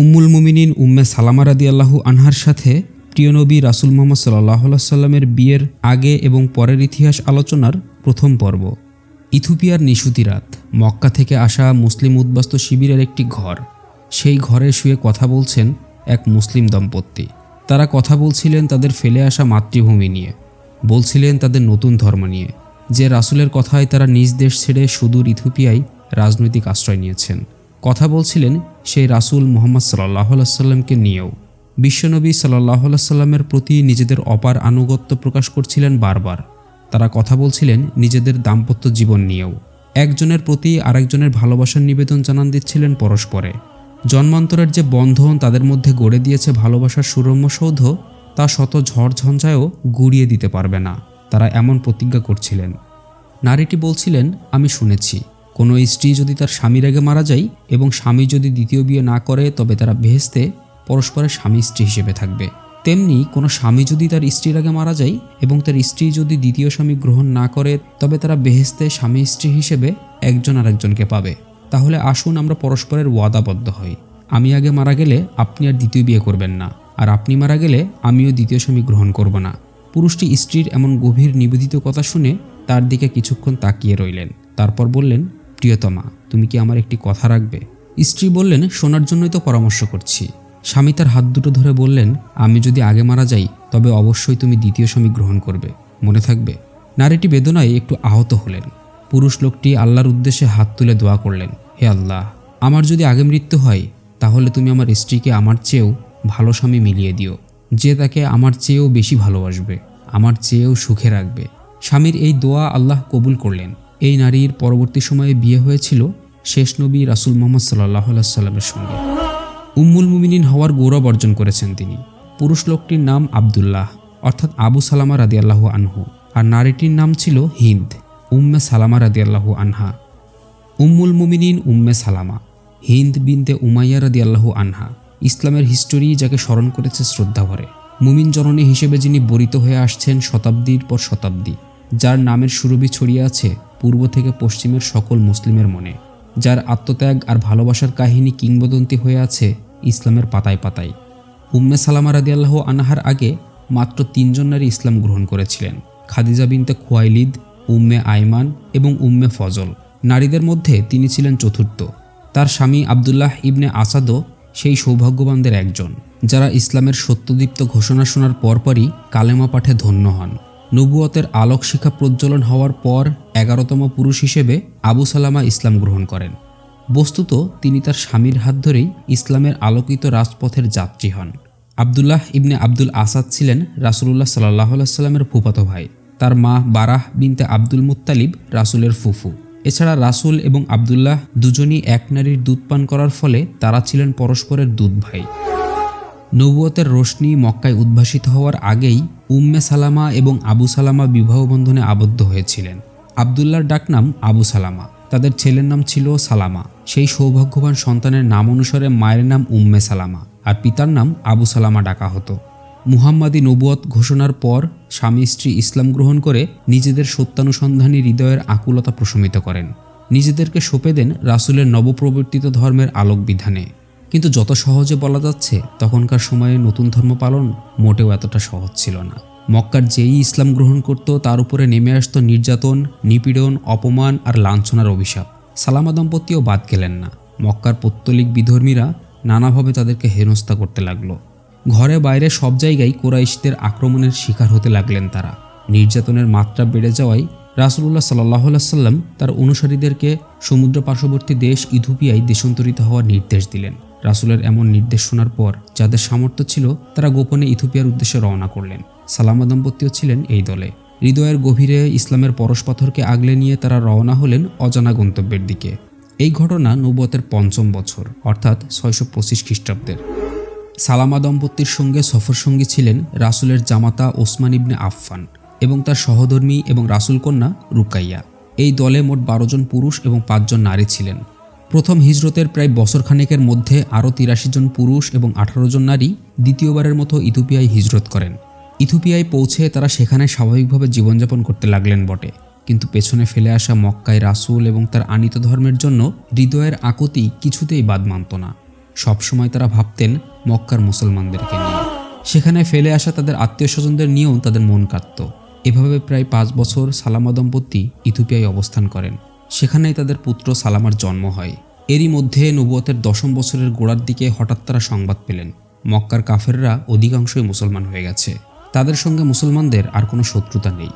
উম্মুল মুমিনিন উম্মে সালামা রাদি আল্লাহু আনহার সাথে প্রিয় নবী রাসুল মোহাম্মদ সাল্লাহ সাল্লামের বিয়ের আগে এবং পরের ইতিহাস আলোচনার প্রথম পর্ব ইথুপিয়ার নিশুতি রাত, মক্কা থেকে আসা মুসলিম উদ্বাস্ত শিবিরের একটি ঘর। সেই ঘরে শুয়ে কথা বলছেন এক মুসলিম দম্পতি। তারা কথা বলছিলেন তাদের ফেলে আসা মাতৃভূমি নিয়ে, বলছিলেন তাদের নতুন ধর্ম নিয়ে। যে রাসুলের কথায় তারা নিজ দেশ ছেড়ে সুদূর ইথুপিয়ায় রাজনৈতিক আশ্রয় নিয়েছেন। কথা বলছিলেন সেই রাসুল মোহাম্মদ সাল্লাহ সাল্লামকে নিয়েও। বিশ্বনবী সাল্লাহ সাল্লামের প্রতি নিজেদের অপার আনুগত্য প্রকাশ করছিলেন বারবার। তারা কথা বলছিলেন নিজেদের দাম্পত্য জীবন নিয়েও। একজনের প্রতি আরেকজনের ভালোবাসার নিবেদন জানান দিচ্ছিলেন পরস্পরে। জন্মান্তরের যে বন্ধন তাদের মধ্যে গড়ে দিয়েছে ভালোবাসার সুরম্য সৌধ, তা শত ঝড় ঝঞ্ঝায়ও গুড়িয়ে দিতে পারবে না। তারা এমন প্রতিজ্ঞা করছিলেন। নারীটি বলছিলেন, আমি শুনেছি। কোনো স্ত্রী যদি তার স্বামীর আগে মারা যায় এবং স্বামী যদি দ্বিতীয় বিয়ে না করে, তবে তারা বেহেস্তে পরস্পরের স্বামী স্ত্রী হিসেবে থাকবে। তেমনি কোনো স্বামী যদি তার স্ত্রীর আগে মারা যায় এবং তার স্ত্রী যদি দ্বিতীয় স্বামী গ্রহণ না করে, তবে তারা বেহেস্তে স্বামী স্ত্রী হিসেবে একজন আরেকজনকে পাবে। তাহলে আসুন আমরা পরস্পরের ওয়াদাবদ্ধ হই। আমি আগে মারা গেলে আপনি আর দ্বিতীয় বিয়ে করবেন না, আর আপনি মারা গেলে আমিও দ্বিতীয় স্বামী গ্রহণ করব না। পুরুষটি স্ত্রীর এমন গভীর নিবেদিত কথা শুনে তার দিকে কিছুক্ষণ তাকিয়ে রইলেন। তারপর বললেন প্রিয়তমা, তুমি কি আমার একটি কথা রাখবে? স্ত্রী বললেন, শোনার জন্যই তো পরামর্শ করছি। স্বামী তার হাত দুটো ধরে বললেন, আমি যদি আগে মারা যাই, তবে অবশ্যই তুমি দ্বিতীয় স্বামী গ্রহণ করবে। মনে থাকবে। নারীটি বেদনায় একটু আহত হলেন। পুরুষ লোকটি আল্লাহর উদ্দেশ্যে হাত তুলে দোয়া করলেন, হে আল্লাহ, আমার যদি আগে মৃত্যু হয়, তাহলে তুমি আমার স্ত্রীকে আমার চেয়েও ভালো স্বামী মিলিয়ে দিও। যে তাকে আমার চেয়েও বেশি ভালোবাসবে, আমার চেয়েও সুখে রাখবে। স্বামীর এই দোয়া আল্লাহ কবুল করলেন। এই নারীর পরবর্তী সময়ে বিয়ে হয়েছিল শেষ নবী রাসুল মোহাম্মদ সাল্লাহ সাল্লামের সঙ্গে। উম্মুল মুমিনিন হওয়ার গৌরব অর্জন করেছেন তিনি। পুরুষ লোকটির নাম আবদুল্লাহ, অর্থাৎ আবু সালামা রাদিয়াল্লাহু আনহু। আর নারীটির নাম ছিল হিন্দ, উম্মে সালামা রাদিয়াল্লাহু আনহা। উম্মুল মুমিনিন উম্মে সালামা, হিন্দ বিনতে উমাইয়া রাদিয়াল্লাহু আনহা। ইসলামের হিস্টোরি যাকে স্মরণ করেছে শ্রদ্ধা ভরে। মুমিন জননী হিসেবে যিনি বরিত হয়ে আসছেন শতাব্দীর পর শতাব্দী, যার নামের সুরভি ছড়িয়ে আছে পূর্ব থেকে পশ্চিমের সকল মুসলিমের মনে, যার আত্মত্যাগ আর ভালোবাসার কাহিনী কিংবদন্তি হয়ে আছে ইসলামের পাতায় পাতায়। উম্মে সালামা রাদিয়াল্লাহ আনাহার আগে মাত্র তিনজন নারী ইসলাম গ্রহণ করেছিলেন, খাদিজা বিনতে খোয়াইলিদ, উম্মে আইমান এবং উম্মে ফজল। নারীদের মধ্যে তিনি ছিলেন চতুর্থ। তার স্বামী আবদুল্লাহ ইবনে আসাদও সেই সৌভাগ্যবানদের একজন, যারা ইসলামের সত্যদীপ্ত ঘোষণা শোনার পরপরই কালেমা পাঠে ধন্য হন। নবুয়তের আলোক শিখা প্রজ্বলন হওয়ার পর এগারোতম পুরুষ হিসেবে আবু সালামা ইসলাম গ্রহণ করেন। বস্তুত তিনি তার স্বামীর হাত ধরেই ইসলামের আলোকিত রাজপথের যাত্রী হন। আবদুল্লাহ ইবনে আব্দুল আসাদ ছিলেন রাসুলুল্লাহ সাল্লাহ সাল্লামের ফুফাতো ভাই। তার মা বারাহ বিনতে আব্দুল মুত্তালিব রাসুলের ফুফু। এছাড়া রাসুল এবং আবদুল্লাহ দুজনই এক নারীর দুধ পান করার ফলে তারা ছিলেন পরস্পরের দুধ ভাই। নবুয়তের রোশনি মক্কায় উদ্ভাসিত হওয়ার আগেই উম্মে সালামা এবং আবু সালামা বিবাহ বন্ধনে আবদ্ধ হয়েছিলেন। আবদুল্লাহর ডাকনাম আবু সালামা। তাদের ছেলের নাম ছিল সালামা। সেই সৌভাগ্যবান সন্তানের নাম অনুসারে মায়ের নাম উম্মে সালামা আর পিতার নাম আবু সালামা ডাকা হতো। মুহাম্মাদি নবুয়ত ঘোষণার পর স্বামী স্ত্রী ইসলাম গ্রহণ করে নিজেদের সত্যানুসন্ধানী হৃদয়ের আকুলতা প্রশমিত করেন। নিজেদেরকে সঁপে দেন রাসুলের নবপ্রবর্তিত ধর্মের আলোক বিধানে কিন্তু যত সহজে বলা যাচ্ছে, তখনকার সময়ে নতুন ধর্ম পালন মোটেও এতটা সহজ ছিল না। মক্কার যেই ইসলাম গ্রহণ করত, তার উপরে নেমে আসতো নির্যাতন, নিপীড়ন, অপমান আর লাঞ্ছনার অভিশাপ। সালামা দম্পতিও বাদ গেলেন না। মক্কার পত্তলিক বিধর্মীরা নানাভাবে তাদেরকে হেনস্থা করতে লাগল। ঘরে বাইরে সব জায়গায় কোরাইশদের আক্রমণের শিকার হতে লাগলেন তারা। নির্যাতনের মাত্রা বেড়ে যাওয়ায় রাসুলুল্লাহ সাল্লাহ সাল্লাম তার অনুসারীদেরকে সমুদ্র পার্শ্ববর্তী দেশ ইথুপিয়ায় দেশান্তরিত হওয়ার নির্দেশ দিলেন। রাসুলের এমন নির্দেশ শোনার পর যাদের সামর্থ্য ছিল, তারা গোপনে ইথুপিয়ার উদ্দেশ্যে রওনা করলেন। সালামা দম্পতিও ছিলেন এই দলে। হৃদয়ের গভীরে ইসলামের পরশপাথরকে আগলে নিয়ে তারা রওনা হলেন অজানা গন্তব্যের দিকে। এই ঘটনা নবতের পঞ্চম বছর, অর্থাৎ ছয়শো পঁচিশ খ্রিস্টাব্দের সালামা দম্পতির সঙ্গে সফরসঙ্গী ছিলেন রাসুলের জামাতা ওসমান ইবনে আফফান এবং তার সহধর্মী এবং রাসুল কন্যা রুকাইয়া। এই দলে মোট বারো জন পুরুষ এবং পাঁচজন নারী ছিলেন। প্রথম হিজরতের প্রায় বছরখানেকের মধ্যে আরও তিরাশি জন পুরুষ এবং আঠারো জন নারী দ্বিতীয়বারের মতো ইথুপিয়ায় হিজরত করেন। ইথুপিয়ায় পৌঁছে তারা সেখানে স্বাভাবিকভাবে জীবনযাপন করতে লাগলেন বটে। কিন্তু পেছনে ফেলে আসা মক্কায় রাসুল এবং তার আনিত ধর্মের জন্য হৃদয়ের আকতি কিছুতেই বাদ মানত না। সবসময় তারা ভাবতেন, মক্কার মুসলমানদেরকে নিয়ে। সেখানে ফেলে আসা তাদের আত্মীয় স্বজনদের নিয়েও তাদের মন কাঁদত। এভাবে প্রায় পাঁচ বছর সালামা দম্পতি ইথিওপিয়ায় অবস্থান করেন। সেখানেই তাদের পুত্র সালামার জন্ম হয়। এরই মধ্যে নবুয়তের দশম বছরের গোড়ার দিকে হঠাৎ তারা সংবাদ পেলেন। মক্কার কাফেররা অধিকাংশই মুসলমান হয়ে গেছে। তাদের সঙ্গে মুসলমানদের আর কোনো শত্রুতা নেই।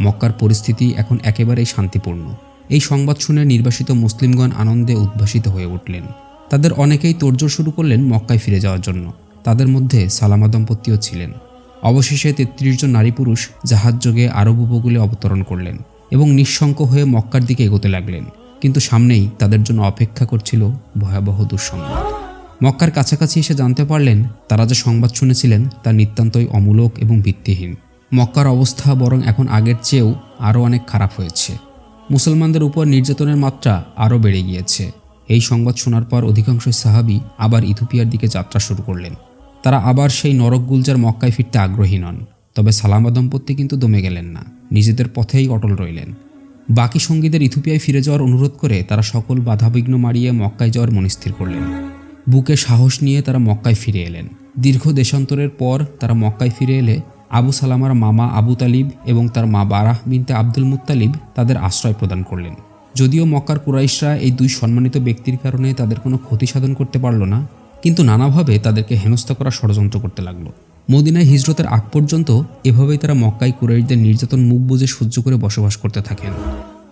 মক্কার পরিস্থিতি এখন একেবারেই শান্তিপূর্ণ। এই সংবাদ শুনে নির্বাসিত মুসলিমগণ আনন্দে উদ্ভাসিত হয়ে উঠলেন। তাদের অনেকেই তোড়জোড় শুরু করলেন মক্কায় ফিরে যাওয়ার জন্য। তাদের মধ্যে সালামা দম্পতিও ছিলেন। অবশেষে তেত্রিশ জন নারী পুরুষ জাহাজ যোগে আরব উপকূলে অবতরণ করলেন এবং নিঃশঙ্ক হয়ে মক্কার দিকে এগোতে লাগলেন। কিন্তু সামনেই তাদের জন্য অপেক্ষা করছিল ভয়াবহ দুঃসংবাদ। মক্কার কাছাকাছি এসে জানতে পারলেন, তারা যে সংবাদ শুনেছিলেন তা নিতান্তই অমূলক এবং ভিত্তিহীন। মক্কার অবস্থা বরং এখন আগের চেয়েও আরও অনেক খারাপ হয়েছে। মুসলমানদের উপর নির্যাতনের মাত্রা আরও বেড়ে গিয়েছে। এই সংবাদ শোনার পর অধিকাংশ সাহাবি আবার ইথিওপিয়ার দিকে যাত্রা শুরু করলেন। তারা আবার সেই নরক গুলজার মক্কায় ফিরতে আগ্রহী নন, তবে সালামা দম্পতি কিন্তু দমে গেলেন না। নিজেদের পথেই অটল রইলেন। বাকি সঙ্গীদের ইথিওপিয়ায় ফিরে যাওয়ার অনুরোধ করে তারা সকল বাধাবিঘ্ন মারিয়ে মক্কায় যাওয়ার মনস্থির করলেন। বুকে সাহস নিয়ে তারা মক্কায় ফিরে এলেন। দীর্ঘ দেশান্তরের পর তারা মক্কায় ফিরে এলে আবু সালামার মামা আবু তালিব এবং তার মা বারাহ বিনতে আব্দুল মুত্তালিব তাদের আশ্রয় প্রদান করলেন। যদিও মক্কার কুরাইশরা এই দুই সম্মানিত ব্যক্তির কারণে তাদের কোনো ক্ষতি সাধন করতে পারল না, কিন্তু নানাভাবে তাদেরকে হেনস্থা করা ষড়যন্ত্র করতে লাগল। মদিনায় হিজরতের আগ পর্যন্ত এভাবেই তারা মক্কায় কুরাইশদের নির্যাতন মুখ বুঝে সহ্য করে বসবাস করতে থাকেন।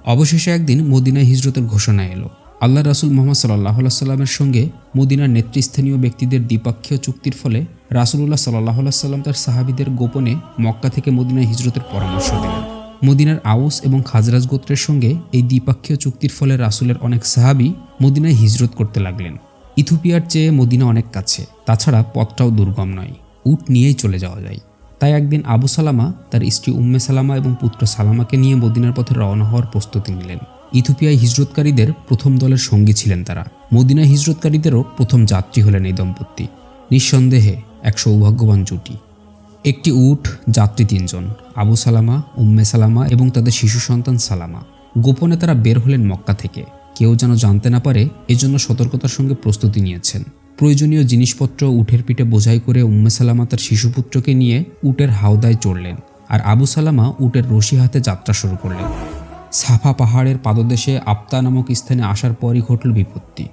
অবশেষে একদিন মদিনায় হিজরতের ঘোষণা এলো। আল্লাহ রাসুল মোহাম্মদ সাল্লাহ সাল্লামের সঙ্গে মদিনার নেতৃস্থানীয় ব্যক্তিদের দ্বিপাক্ষীয় চুক্তির ফলে রাসুলুল্লাহ সাল্লাহ সাল্লাম তার সাহাবিদের গোপনে মক্কা থেকে মদিনায় হিজরতের পরামর্শ দিলেন। মদিনার আউস এবং খাজরাজ গোত্রের সঙ্গে এই দ্বিপাক্ষীয় চুক্তির ফলে রাসুলের অনেক সাহাবি মদিনায় হিজরত করতে লাগলেন। ইথিওপিয়ার চেয়ে মদিনা অনেক কাছে, তাছাড়া পথটাও দুর্গম নয়। উট নিয়েই চলে যাওয়া যায়। তাই একদিন আবু সালামা তার স্ত্রী উম্মে সালামা এবং পুত্র সালামাকে নিয়ে মদিনার পথে রওনা হওয়ার প্রস্তুতি নিলেন। ইথিওপিয়ায় হিজরতকারীদের প্রথম দলের সঙ্গী ছিলেন তারা। মদিনায় হিজরতকারীদেরও প্রথম যাত্রী হলেন এই দম্পতি। নিঃসন্দেহে এক সৌভাগ্যবান জুটি। একটি উট, যাত্রী তিনজন, আবু সালামা, উম্মে সালামা এবং তাদের শিশু সন্তান সালামা। গোপনে তারা বের হলেন মক্কা থেকে। কেউ যেন জানতে না পারে, এজন্য সতর্কতার সঙ্গে প্রস্তুতি নিয়েছেন। প্রয়োজনীয় জিনিসপত্র উঠের পিঠে বোঝাই করে উম্মে সালামা তার শিশুপুত্রকে নিয়ে উটের হাওদায় চড়লেন আর আবু সালামা উটের রশি হাতে যাত্রা শুরু করলেন। সাফা পাহাড়ের পাদদেশে আপ্তা নামক স্থানে আসার পরই ঘটল বিপত্তি।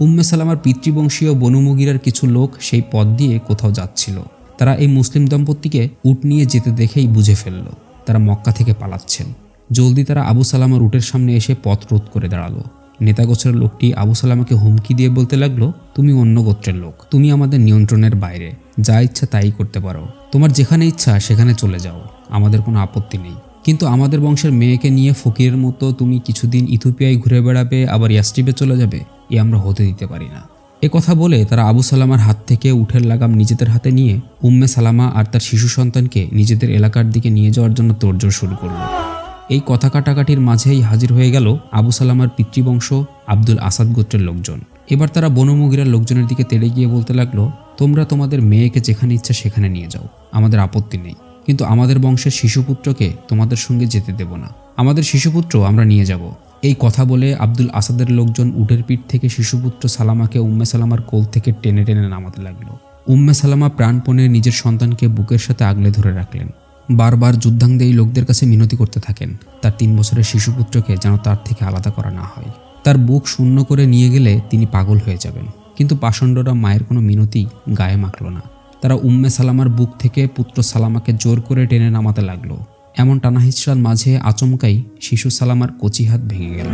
উম্মে সালামার পিতৃবংশীয় বনুমুগিরার কিছু লোক সেই পথ দিয়ে কোথাও যাচ্ছিল। তারা এই মুসলিম দম্পতিকে উট নিয়ে যেতে দেখেই বুঝে ফেলল। তারা মক্কা থেকে পালাচ্ছেন। জলদি তারা আবু সালামার উটের সামনে এসে পথ রোধ করে দাঁড়াল। নেতা গোছের লোকটি আবু সালামাকে হুমকি দিয়ে বলতে লাগল, তুমি অন্য গোত্রের লোক। তুমি আমাদের নিয়ন্ত্রণের বাইরে। যা ইচ্ছা তাই করতে পারো। তোমার যেখানে ইচ্ছা সেখানে চলে যাও। আমাদের কোনো আপত্তি নেই। কিন্তু আমাদের বংশের মেয়েকে নিয়ে ফকিরের মতো তুমি কিছুদিন ইথিওপিয়ায় ঘুরে বেড়াবে, আবার ইয়াস্টিবে চলে যাবে, এ আমরা হতে দিতে পারি না। এ কথা বলে তারা আবু সালামার হাত থেকে উঠের লাগাম নিজেদের হাতে নিয়ে উম্মে সালামা আর তার শিশু সন্তানকে নিজেদের এলাকার দিকে নিয়ে যাওয়ার জন্য তোড়জোড় শুরু করল। এই কথা কাটাকাটির মাঝেই হাজির হয়ে গেল আবু সালামার পিতৃবংশ আব্দুল আসাদ গোত্রের লোকজন। এবার তারা বনমুগিরার লোকজনের দিকে তেড়ে গিয়ে বলতে লাগল, তোমরা তোমাদের মেয়েকে যেখানে ইচ্ছা সেখানে নিয়ে যাও, আমাদের আপত্তি নেই। কিন্তু আমাদের বংশের শিশুপুত্রকে তোমাদের সঙ্গে যেতে দেব না। আমাদের শিশুপুত্র আমরা নিয়ে যাব। এই কথা বলে আব্দুল আসাদের লোকজন উটের পিঠ থেকে শিশুপুত্র সালামাকে উম্মে সালামার কোল থেকে টেনে টেনে নামাতে লাগল। উম্মে সালামা প্রাণপণে নিজের সন্তানকে বুকের সাথে আগলে ধরে রাখলেন। বারবার যুদ্ধাঙ্গে এই লোকদের কাছে মিনতি করতে থাকেন। তার তিন বছরের শিশুপুত্রকে যেন তার থেকে আলাদা করা না হয়। তার বুক শূন্য করে নিয়ে গেলে তিনি পাগল হয়ে যাবেন। কিন্তু পাষণ্ডরা মায়ের কোনো মিনতি গায়ে মাখল না। তারা উম্মে সালামার বুক থেকে পুত্র সালামাকে জোর করে টেনে নামাতে লাগল। এমন টানাহিচড়ার মাঝে আচমকাই শিশু সালামার কচি হাত ভেঙে গেল।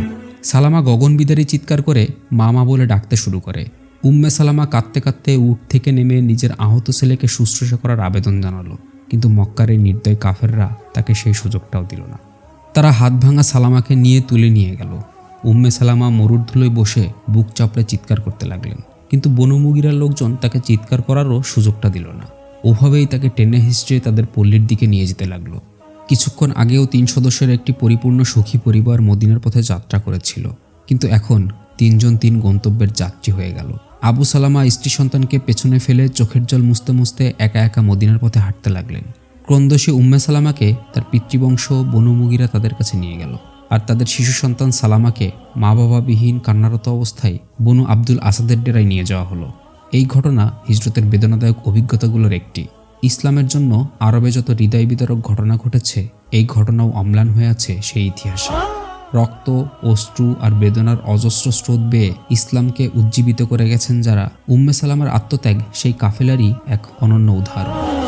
সালামা গগনবিদারী চিৎকার করে মামা বলে ডাকতে শুরু করে। উম্মে সালামা কাঁদতে কাঁদতে উঠ থেকে নেমে নিজের আহত ছেলেকে শুশ্রূষা করার আবেদন জানালো। কিন্তু মক্কার এই নির্দয় কাফেররা তাকে সেই সুযোগটাও দিল না। তারা হাত ভাঙা সালামাকে নিয়ে তুলে নিয়ে গেল। উম্মে সালামা মরুর ধুলোয় বসে বুক চাপড়ে চিৎকার করতে লাগলেন। কিন্তু বনমুগিরার লোকজন তাকে চিৎকার করারও সুযোগটা দিল না। ওভাবেই তাকে টেনে হিস্ট্রে তাদের পল্লীর দিকে নিয়ে যেতে লাগল। কিছুক্ষণ আগেও তিন সদস্যের একটি পরিপূর্ণ সুখী পরিবার মদিনার পথে যাত্রা করেছিল। কিন্তু এখন তিনজন তিন গন্তব্যের যাত্রী হয়ে গেল। আবু সালামা স্ত্রী সন্তানকে পেছনে ফেলে চোখের জল মুছতে মুছতে একা একা মদিনার পথে হাঁটতে লাগলেন। ক্রন্দশী উম্মে সালামাকে তার পিতৃবংশ বনমুগিরা তাদের কাছে নিয়ে গেল। আর তাদের শিশু সন্তান সালামাকে মা বাবাবিহীন কান্নারত অবস্থায় বনু আব্দুল আসাদের ডেরায় নিয়ে যাওয়া হলো। এই ঘটনা হিজরতের বেদনাদায়ক অভিজ্ঞতাগুলোর একটি। ইসলামের জন্য আরবে যত হৃদয় বিতরক ঘটনা ঘটেছে, এই ঘটনাও অম্লান হয়ে আছে সেই ইতিহাসে। রক্ত, অশ্রু আর বেদনার অজস্র স্রোত বেয়ে ইসলামকে উজ্জীবিত করে গেছেন যারা। উম্মে সালামার আত্মত্যাগ সেই কাফেলারই এক অনন্য উদাহরণ।